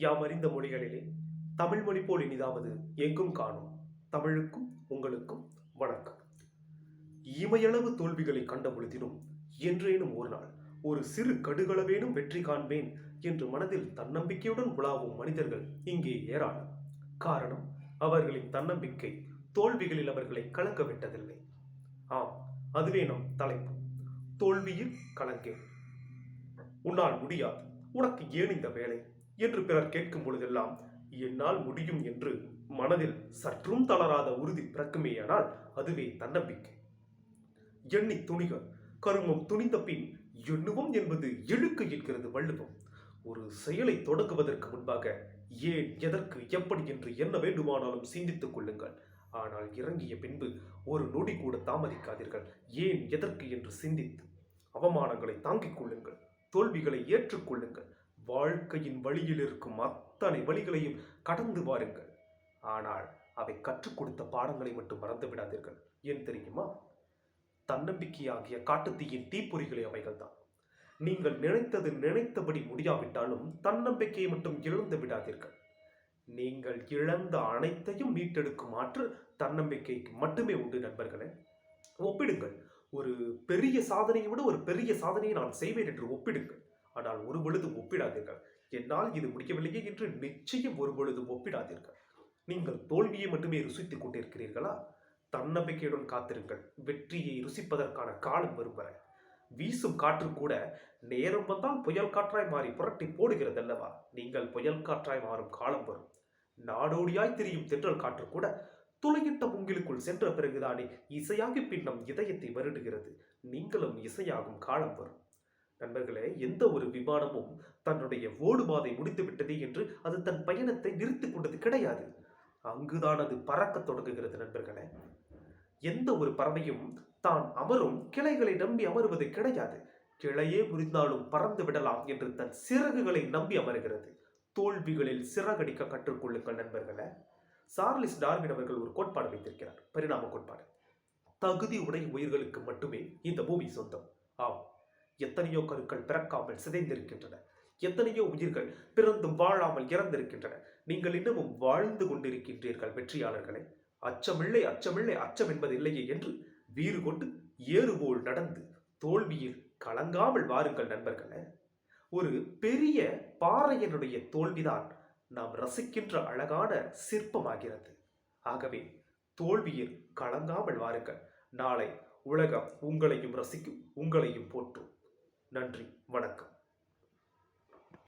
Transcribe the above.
யாம் அறிந்த மொழிகளிலே தமிழ் மொழி போல் இனிதாவது எங்கும் காணும். தமிழுக்கும் உங்களுக்கும் வணக்கம். இமையளவு தோல்விகளை கண்ட பொழுதினும் என்றேனும் ஒரு நாள் ஒரு சிறு கடுகளவேனும் வெற்றி காண்பேன் என்று மனதில் தன்னம்பிக்கையுடன் உலாவும் மனிதர்கள் இங்கே ஏராளம். காரணம் அவர்களின் தன்னம்பிக்கை தோல்விகளில் அவர்களை கலக்க விட்டதில்லை. ஆம் அதுவே நம் தலைப்பு. தோல்வியில் கலங்கேன். உன்னால் முடியாது. உனக்கு ஏன் இந்த வேலை? என்று பிறர் கேட்கும் பொழுதெல்லாம் என்னால் முடியும் என்று மனதில் சற்றும் தளராத உறுதி பிறக்குமேயானால் அதுவே தன்னம்பிக்கை. எண்ணி துணிக கருமம் துணிந்த பின் எண்ணுவோம் என்பது இழுக்கு என்கிறது வள்ளுவம். ஒரு செயலை தொடங்குவதற்கு முன்பாக ஏன் எதற்கு எப்படி என்று என்ன வேண்டுமானாலும் சிந்தித்துக் கொள்ளுங்கள். ஆனால் இறங்கிய பின்பு ஒரு நொடி கூட தாமதிக்காதீர்கள். ஏன் எதற்கு என்று சிந்தித்து அவமானங்களை தாங்கிக் கொள்ளுங்கள். தோல்விகளை ஏற்றுக்கொள்ளுங்கள் வாழ்க்கையின் வழியில் இருக்கும் அத்தனை வழிகளையும் கடந்து வாருங்கள். ஆனால் அவை கற்றுக் கொடுத்த பாடங்களை மட்டும் மறந்து விடாதீர்கள். ஏன் தெரியுமா? தன்னம்பிக்கையாகிய காட்டுத்தீயின் தீப்பொறிகளே அவைகள்தான். நீங்கள் நினைத்தது நினைத்தபடி முடியாவிட்டாலும் தன்னம்பிக்கையை மட்டும் இழந்து விடாதீர்கள். நீங்கள் இழந்த அனைத்தையும் மீட்டெடுக்கும் ஆற்றல் தன்னம்பிக்கைக்கு மட்டுமே உண்டு நண்பர்களே. ஒப்பிடுங்கள். ஒரு பெரிய சாதனையை விட ஒரு பெரிய சாதனையை நான் செய்வேன் என்று ஒப்பிடுங்கள். ஆனால் ஒரு பொழுதும் ஒப்பிடாதீர்கள். என்னால் இது முடியவில்லையே என்று நிச்சயம் ஒரு பொழுதும் ஒப்பிடாதீர்கள். நீங்கள் தோல்வியை மட்டுமே ருசித்துக் கொண்டிருக்கிறீர்களா? தன்னம்பிக்கையுடன் காத்திருங்கள். வெற்றியை ருசிப்பதற்கான காலம் வரும் வரை. வீசும் காற்று கூட நேரம் வந்தால் புயல் காற்றாய் மாறி புரட்டி போடுகிறது அல்லவா நீங்கள் புயல் காற்றாய் மாறும் காலம் வரும். நாடோடியாய் திரியும் தென்றல் காற்று கூட துளையிட்ட உங்களுக்குள் சென்ற பிறகுதானே இசையாகி பின்னம் இதயத்தை வருடுகிறது. நீங்களும் இசையாகும் காலம் வரும். நண்பர்களே எந்த ஒரு விமானமும் தன்னுடைய ஓடுபாதை முடித்து விட்டதே என்று அது தன் பயணத்தை நிறுத்திக் கொண்டது கிடையாது. அங்குதான் அது பறக்கத் தொடங்குகிறது நண்பர்களே. எந்த ஒரு பறவையும் தான் அமரும் கிளைகளை நம்பி அமருவது கிடையாது. கிளையே முறிந்தாலும் பறந்து விடலாம் என்று தன் சிறகுகளை நம்பி அமருகிறது. தோல்விகளில் சிறகடிக்க கற்றுக்கொள்ளுங்கள் நண்பர்களே. சார்லிஸ் டார்வின் அவர்கள் ஒரு கோட்பாடு வைத்திருக்கிறார். பரிணாம கோட்பாடு. தகுதி உடைய உயிர்களுக்கு மட்டுமே இந்த பூமி சொந்தம். ஆம். எத்தனையோ கருக்கள் பிறக்காமல் சிதைந்திருக்கின்றன. எத்தனையோ உயிர்கள் பிறந்தும் வாழாமல் இறந்திருக்கின்றன. நீங்கள் இன்னமும் வாழ்ந்து கொண்டிருக்கின்றீர்கள் வெற்றியாளர்களே. அச்சமில்லை அச்சமில்லை அச்சம் என்பது இல்லையே என்று வீறு கொண்டு ஏறுபோல் நடந்து தோல்வியில் கலங்காமல் வாருங்கள் நண்பர்களே. ஒரு பெரிய பாறையனுடைய தோல்விதான் நாம் ரசிக்கின்ற அழகான சிற்பமாகிறது. ஆகவே தோல்வியில் கலங்காமல் வாருங்கள். நாளை உலகம் உங்களையும் ரசிக்கும் உங்களையும் போற்றும். நன்றி வணக்கம்.